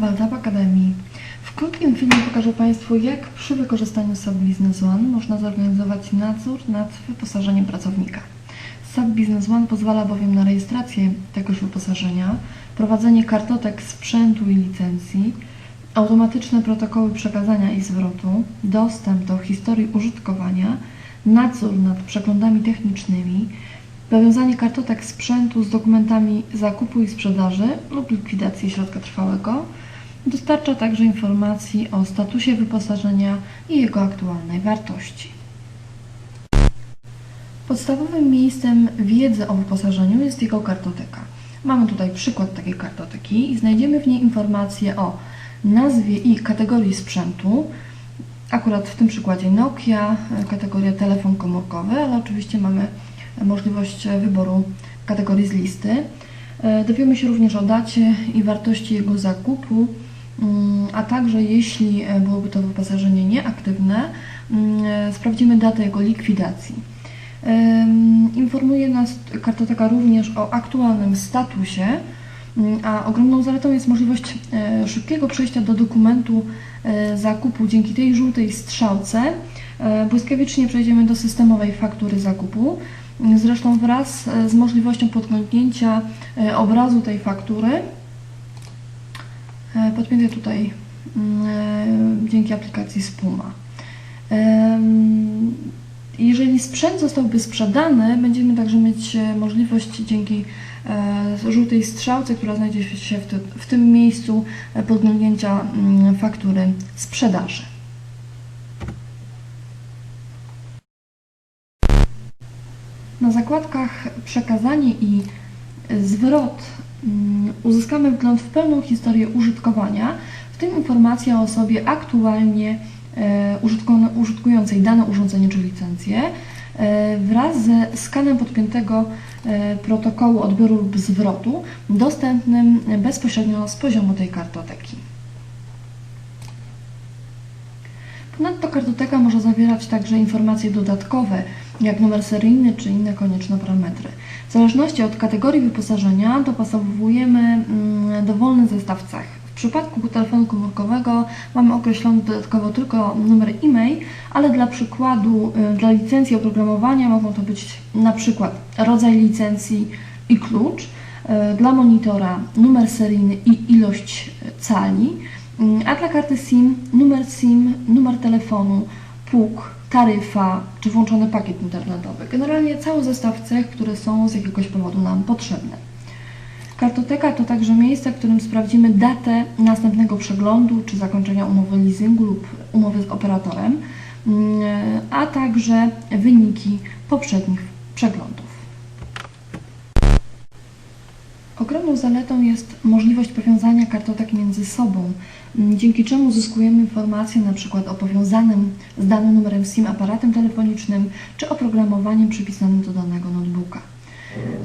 Walda w Akademii. W krótkim filmie pokażę Państwu, jak przy wykorzystaniu SAP Business One można zorganizować nadzór nad wyposażeniem pracownika. SAP Business One pozwala bowiem na rejestrację tegoż wyposażenia, prowadzenie kartotek sprzętu i licencji, automatyczne protokoły przekazania i zwrotu, dostęp do historii użytkowania, nadzór nad przeglądami technicznymi, powiązanie kartotek sprzętu z dokumentami zakupu i sprzedaży lub likwidacji środka trwałego. Dostarcza także informacji o statusie wyposażenia i jego aktualnej wartości. Podstawowym miejscem wiedzy o wyposażeniu jest jego kartoteka. Mamy tutaj przykład takiej kartoteki i znajdziemy w niej informacje o nazwie i kategorii sprzętu. Akurat w tym przykładzie Nokia, kategoria telefon komórkowy, ale oczywiście mamy możliwość wyboru kategorii z listy. Dowiemy się również o dacie i wartości jego zakupu, mm, a także jeśli byłoby to wyposażenie nieaktywne, mm, sprawdzimy datę jego likwidacji. Informuje nas kartoteka również o aktualnym statusie, mm, a ogromną zaletą jest możliwość e, szybkiego przejścia do dokumentu e, zakupu dzięki tej żółtej strzałce. E, Błyskawicznie przejdziemy do systemowej faktury zakupu. Zresztą wraz e, z możliwością podglądnięcia e, obrazu tej faktury, e, podpiętej tutaj mm, dzięki aplikacji Spuma. Jeżeli sprzęt zostałby sprzedany, będziemy także mieć możliwość dzięki żółtej strzałce, która znajdzie się w, ty, w tym miejscu, podglądnięcia mm, faktury sprzedaży. Na zakładkach przekazanie i zwrot mm, uzyskamy wgląd w pełną historię użytkowania, w tym informacja o osobie aktualnie e, użytkującej dane urządzenie czy licencję e, wraz ze skanem podpiętego e, protokołu odbioru lub zwrotu dostępnym bezpośrednio z poziomu tej kartoteki. Ponadto kartoteka może zawierać także informacje dodatkowe, jak numer seryjny czy inne konieczne parametry. W zależności od kategorii wyposażenia dopasowujemy mm, dowolny zestaw cech. W przypadku telefonu komórkowego mamy określony dodatkowo tylko numer e-mail, ale dla przykładu y, dla licencji oprogramowania mogą to być na przykład rodzaj licencji i klucz, y, dla monitora numer seryjny i ilość cali, a dla karty SIM numer SIM, numer telefonu, pług, taryfa czy włączony pakiet internetowy. Generalnie cały zestaw cech, które są z jakiegoś powodu nam potrzebne. Kartoteka to także miejsce, w którym sprawdzimy datę następnego przeglądu czy zakończenia umowy leasingu lub umowy z operatorem, mm, a także wyniki poprzednich Ogromną zaletą jest możliwość powiązania kartotek między sobą, dzięki czemu uzyskujemy informacje np. o powiązanym z danym numerem SIM aparatem telefonicznym czy oprogramowaniem przypisanym do danego notebooka.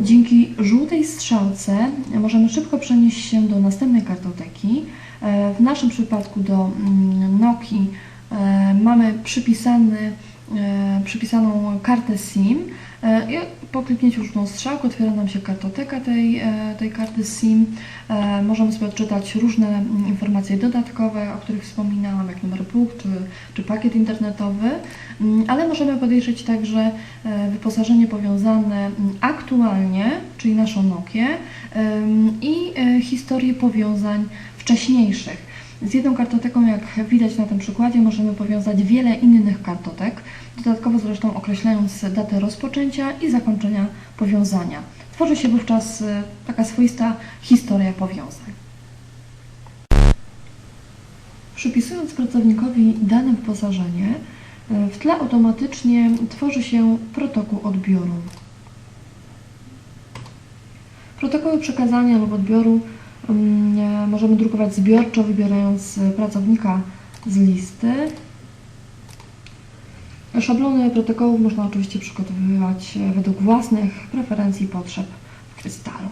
Dzięki żółtej strzałce możemy szybko przenieść się do następnej kartoteki. E, W naszym przypadku do Nokii e, mamy przypisany, przypisaną kartę SIM e, i po kliknięciu żółtą strzałkę otwiera nam się kartoteka tej, e, tej karty SIM. E, Możemy sobie odczytać różne mm, informacje dodatkowe, o których wspominałam, jak numer pług czy, czy pakiet internetowy, Mm, ale możemy podejrzeć także e, wyposażenie powiązane mm, aktualnie, czyli naszą Nokię i e, historię powiązań wcześniejszych. Z jedną kartoteką, jak widać na tym przykładzie, możemy powiązać wiele innych kartotek, dodatkowo zresztą określając datę rozpoczęcia i zakończenia powiązania. Tworzy się wówczas e, taka swoista historia powiązań. Przypisując pracownikowi dane wyposażenie, e, w tle automatycznie tworzy się protokół odbioru. Protokoły przekazania lub odbioru możemy drukować zbiorczo, wybierając e, pracownika z listy. Szablony protokołów można oczywiście przygotowywać e, według własnych preferencji i potrzeb w krystalu.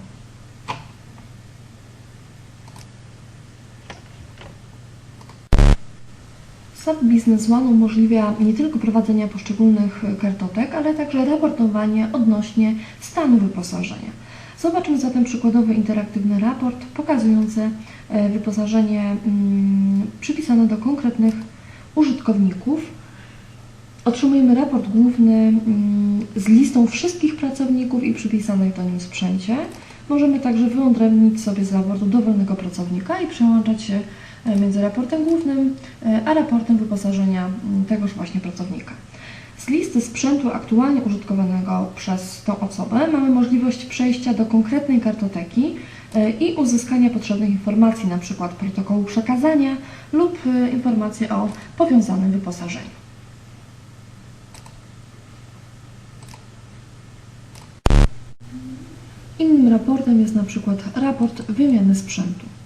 SAP Business One umożliwia nie tylko prowadzenie poszczególnych kartotek, ale także raportowanie odnośnie stanu wyposażenia. Zobaczmy zatem przykładowy interaktywny raport pokazujący e, wyposażenie mm, przypisane do konkretnych użytkowników. Otrzymujemy raport główny mm, z listą wszystkich pracowników i przypisanych do nim sprzęcie. Możemy także wyodrębnić sobie z raportu dowolnego pracownika i przełączać się e, między raportem głównym e, a raportem wyposażenia mm, tegoż właśnie pracownika. Z listy sprzętu aktualnie użytkowanego przez tą osobę mamy możliwość przejścia do konkretnej kartoteki e, i uzyskania potrzebnych informacji, np. protokołu przekazania lub e, informacji o powiązanym wyposażeniu. Innym raportem jest przykład raport wymiany sprzętu.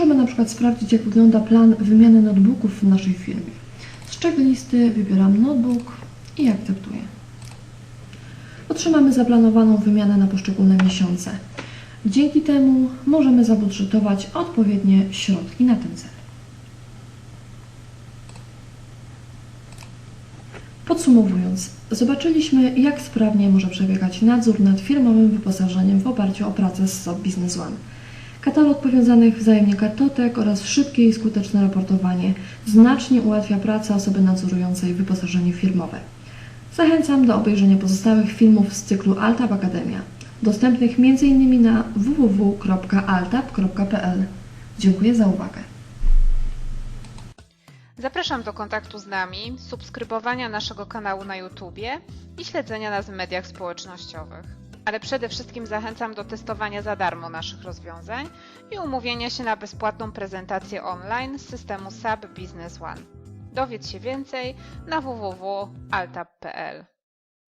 Możemy na przykład sprawdzić, jak wygląda plan wymiany notebooków w naszej firmie. Z checklisty wybieram notebook i akceptuję. Otrzymamy zaplanowaną wymianę na poszczególne miesiące. Dzięki temu możemy zabudżetować odpowiednie środki na ten cel. Podsumowując, zobaczyliśmy, jak sprawnie może przebiegać nadzór nad firmowym wyposażeniem w oparciu o pracę z SOP Business One. Katalog powiązanych wzajemnie kartotek oraz szybkie i skuteczne raportowanie znacznie ułatwia pracę osoby nadzorującej wyposażenie firmowe. Zachęcam do obejrzenia pozostałych filmów z cyklu Altab Akademia, dostępnych m.in. na www.altab.pl. Dziękuję za uwagę. Zapraszam do kontaktu z nami, subskrybowania naszego kanału na YouTubie i śledzenia nas w mediach społecznościowych. Ale przede wszystkim zachęcam do testowania za darmo naszych rozwiązań i umówienia się na bezpłatną prezentację online z systemu SAP Business One. Dowiedz się więcej na www.altab.pl.